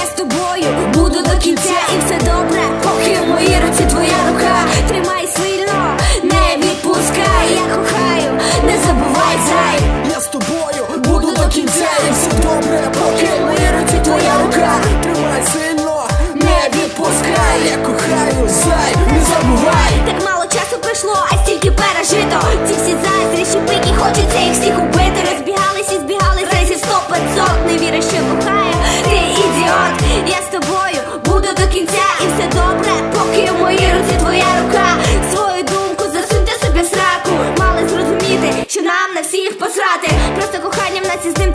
Я з тобою буду до кінця і все добре, поки в моїй руці твоя рука.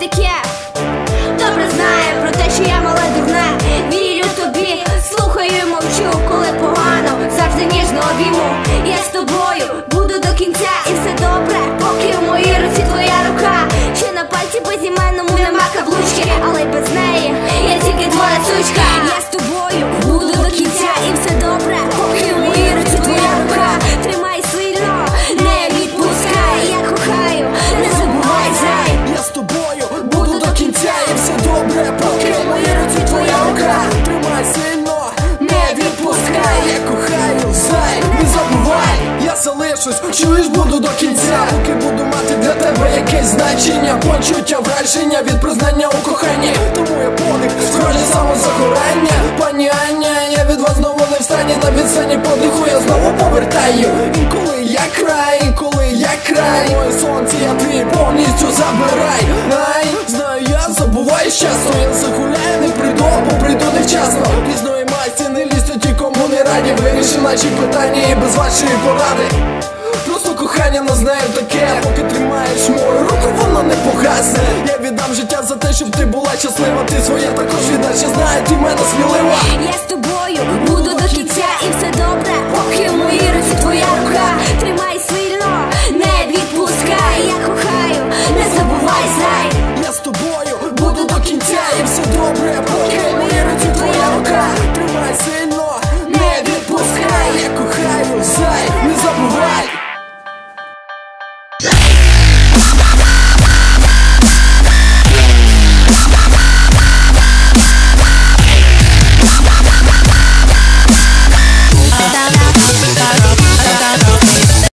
Таке. Добре знаю про те, що я мале дурне. Вірю тобі, слухаю і мовчу, коли погано, завжди ніжно обійму. Я з тобою буду до кінця і все добре, поки в моїй руці твоя рука. Ще на пальці безіменному нема каблучки, але й без неї чуєш, буду до кінця, поки буду мати для тебе якесь значення, почуття враження від признання у коханні. Тому я подих, схоже самозагорання. Пані Аня, я від вас знову не встані на відстані подиху, я знову повертаю. Інколи я край, інколи я край. Моє сонце, я твій повністю забирай. Ай, знаю, я забуваю часто, я загуляю, не прийду, або прийду невчасно. Пізної масті не лізь ті, кому не раді. Вирішив наші питання і без вашої поради. Просто кохання не знаю таке, поки тримаєш мою руку, воно не погасне. Я віддам життя за те, щоб ти була щаслива. Ти своє також віддаш, я знаю, ти мене смілива.